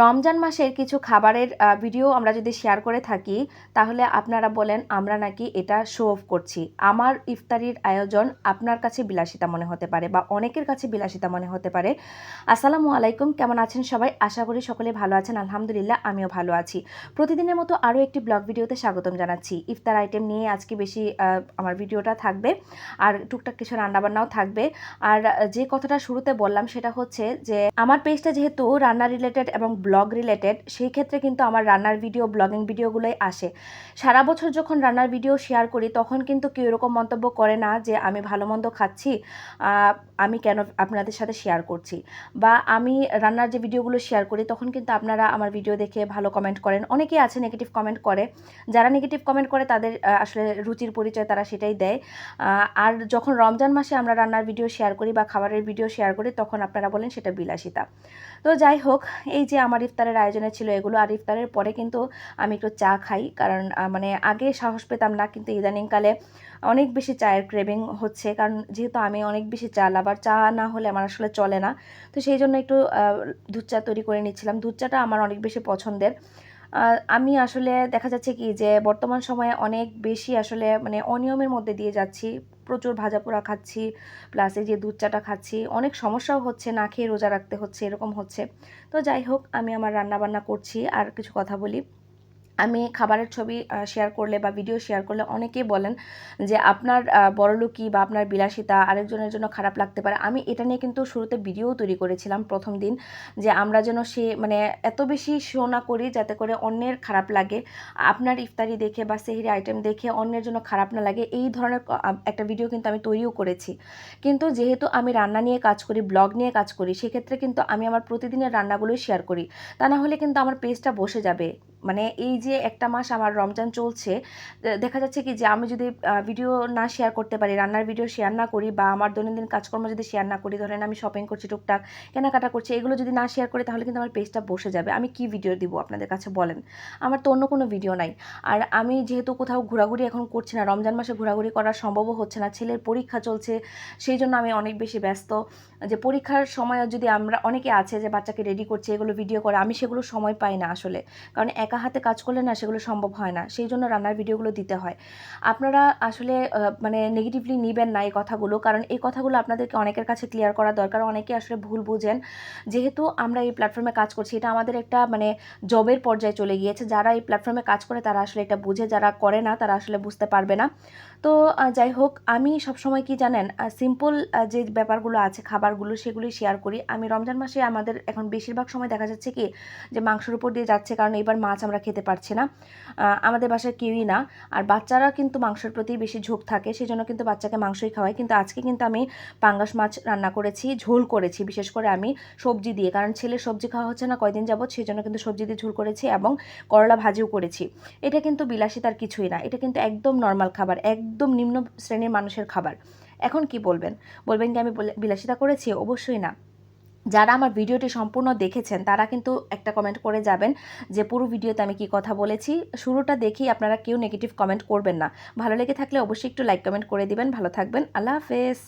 রমজান মাসের কিছু খাবারের ভিডিও আমরা যদি শেয়ার করে থাকি, তাহলে আপনারা বলেন, আমরা নাকি এটা শো অফ করছি। আমার ইফতারির আয়োজন আপনার কাছে বিলাসিতা মনে হতে পারে বা অনেকের কাছে বিলাসিতা মনে হতে পারে। আসসালামু আলাইকুম, কেমন আছেন সবাই? আশা করি সকলে ভালো আছেন, আলহামদুলিল্লাহ, আমিও ভালো আছি। প্রতিদিনের মতো আরও একটি ব্লগ ভিডিওতে স্বাগতম জানাচ্ছি। ইফতার আইটেম নিয়ে আজকে বেশি আমার ভিডিওটা থাকবে, আর টুকটাক কিছু রান্নাবান্নাও থাকবে। আর যে কথাটা শুরুতে বললাম, সেটা হচ্ছে যে, আমার পেজটা যেহেতু রান্না রিলেটেড এবং ব্লগ রিলেটেড সেই ক্ষেত্রে কিন্তু আমার রান্নার ভিডিও ব্লগিং ভিডিওগুলোই আসে। সারা বছর যখন রান্নার ভিডিও শেয়ার করি, তখন কিন্তু কেউ এরকম মন্তব্য করে না যে, আমি ভালো মন্দ খাচ্ছি আমি কেন আপনাদের সাথে শেয়ার করছি? বা, আমি রান্নার যে ভিডিওগুলো শেয়ার করি, তখন কিন্তু আপনারা আমার ভিডিও দেখে ভালো কমেন্ট করেন। অনেকেই আছে নেগেটিভ কমেন্ট করে। যারা নেগেটিভ কমেন্ট করে, তাদের আসলে রুচির পরিচয় তারা সেটাই দেয়। আর যখন রমজান মাসে আমরা রান্নার ভিডিও শেয়ার করি বা খাবারের ভিডিও শেয়ার করি, তখন আপনারা বলেন সেটা বিলাসিতা। তো যাই হোক, এই যে আমার ইফতারের আয়োজনে ছিল এগুলো, আর ইফতারের পরে কিন্তু আমি একটু চা খাই। কারণ মানে আগে সাহস পেতাম না, কিন্তু ইদানিংকালে অনেক বেশি চায়ের ক্রেভিং হচ্ছে। কারণ যেহেতু আমি অনেক বেশি চা লাভার চা না হলে আমার আসলে চলে না। তো সেই জন্য একটু দুধ চা তৈরি করে নিচ্ছিলাম। দুধ চাটা আমার অনেক বেশি পছন্দের। আমি আসলে দেখা যাচ্ছে কি যে বর্তমান সময়ে অনেক বেশি আসলে মানে অনিয়মের মধ্যে দিয়ে যাচ্ছি। প্রচুর ভাজা পোড়া খাচ্ছি প্লাস এই যে দুধ চাটা খাচ্ছি। অনেক সমস্যাও হচ্ছে, না খেয়ে রোজা রাখতে হচ্ছে, এরকম হচ্ছে। তো যাই হোক, আমি আমার রান্নাবান্না করছি। আর কিছু কথা বলি। আমি খাবারের ছবি শেয়ার করলে বা ভিডিও শেয়ার করলে অনেকেই বলেন যে আপনার বড়লুকি বা আপনার বিলাসিতা আরেকজনের জন্য খারাপ লাগতে পারে। আমি এটা নিয়ে কিন্তু শুরুতে ভিডিও তৈরি করেছিলাম প্রথম দিন যে আমরা যেন সে মানে এত বেশি শো না করি যাতে করে অন্যের খারাপ লাগে, আপনার ইফতারি দেখে বা সেহরি আইটেম দেখে অন্যের জন্য খারাপ না লাগে, এই ধরনের একটা ভিডিও কিন্তু আমি তৈরিও করেছি। কিন্তু যেহেতু আমি রান্না নিয়ে কাজ করি ব্লগ নিয়ে কাজ করি, সেক্ষেত্রে কিন্তু আমি আমার প্রতিদিনের রান্নাগুলোই শেয়ার করি। তা না হলে কিন্তু আমার পেজটা বসে যাবে। মানে এই যে একটা মাস আমার রমজান চলছে দেখা যাচ্ছে কি যে আমি যদি ভিডিও না শেয়ার করতে পারি, রান্নার ভিডিও শেয়ার না করি বা আমার দৈনন্দিন কাজকর্ম যদি শেয়ার না করি, ধরেন আমি শপিং করছি, টুকটাক কেনাকাটা করছি, এগুলো যদি না শেয়ার করি তাহলে কিন্তু আমার পেজটা বসে যাবে। আমি কি ভিডিও দিব আপনাদের কাছে বলেন? আমার তো অন্য কোনো ভিডিও নাই। আর আমি যেহেতু কোথাও ঘোরাঘুরি এখন করছি না, রমজান মাসে ঘোরাঘুরি করা সম্ভবও হচ্ছে না, ছেলের পরীক্ষা চলছে, সেই জন্য আমি অনেক বেশি ব্যস্ত। যে পরীক্ষার সময় যদি আমরা, অনেকে আছে যে বাচ্চাকে রেডি করছে, এগুলো ভিডিও করে, আমি সেগুলো সময় পাই না আসলে। কারণ একা হাতে কাজ করলে না সেগুলো সম্ভব হয় না। সেই জন্য রান্নার ভিডিওগুলো দিতে হয়। আপনারা আসলে মানে নেগেটিভলি নেবেন না এই কথাগুলো। কারণ এই কথাগুলো আপনাদেরকে অনেকের কাছে ক্লিয়ার করা দরকার। অনেকে আসলে ভুল বুঝেন। যেহেতু আমরা এই প্ল্যাটফর্মে কাজ করছি, এটা আমাদের একটা মানে জবের পর্যায়ে চলে গিয়েছে। যারা এই প্ল্যাটফর্মে কাজ করে, তারা আসলে এটা বুঝে। যারা করে না, তারা আসলে বুঝতে পারবে না। তো যাই হোক, আমি সবসময় কি জানেন সিম্পল যে ব্যাপারগুলো আছে, খাবারগুলো সেগুলি শেয়ার করি। আমি রমজান মাসে আমাদের এখন বেশিরভাগ সময় দেখা যাচ্ছে কি, যে মাংসের উপর দিয়ে যাচ্ছে। কারণ এবার মাছ আমরা খেতে পারছি না। আমাদের বাসায় কেউই না। আর বাচ্চারা কিন্তু মাংসের প্রতি বেশি ঝোঁক থাকে সেই জন্য কিন্তু বাচ্চাকে মাংসই খাওয়াই। কিন্তু আজকে কিন্তু আমি পাঙ্গাস মাছ রান্না করেছি, ঝোল করেছি, বিশেষ করে আমি সবজি দিয়ে। কারণ ছেলে সবজি খাওয়া হচ্ছে না কয়দিন যাবত সেই জন্য কিন্তু সবজি দিয়ে ঝোল করেছি এবং করলা ভাজিও করেছি। এটা কিন্তু বিলাসিতার কিছুই না। এটা কিন্তু একদম নর্মাল খাবার, একদম নিম্ন শ্রেণির মানুষের খাবার। এখন কি বলবেন? বলবেন কি আমি বলে- বিলাসিতা করেছি? অবশ্যই না। যারা আমার ভিডিওটি সম্পূর্ণ দেখেছেন, তারা কিন্তু একটা কমেন্ট করে যাবেন যে, পুরো ভিডিওতে আমি কি কথা বলেছি? শুরুটা দেখেই আপনারা কেউ নেগেটিভ কমেন্ট করবেন না। ভালো লেগে থাকলে অবশ্যই একটু লাইক কমেন্ট করে দিবেন। ভালো থাকবেন। আল্লাহ হাফেজ।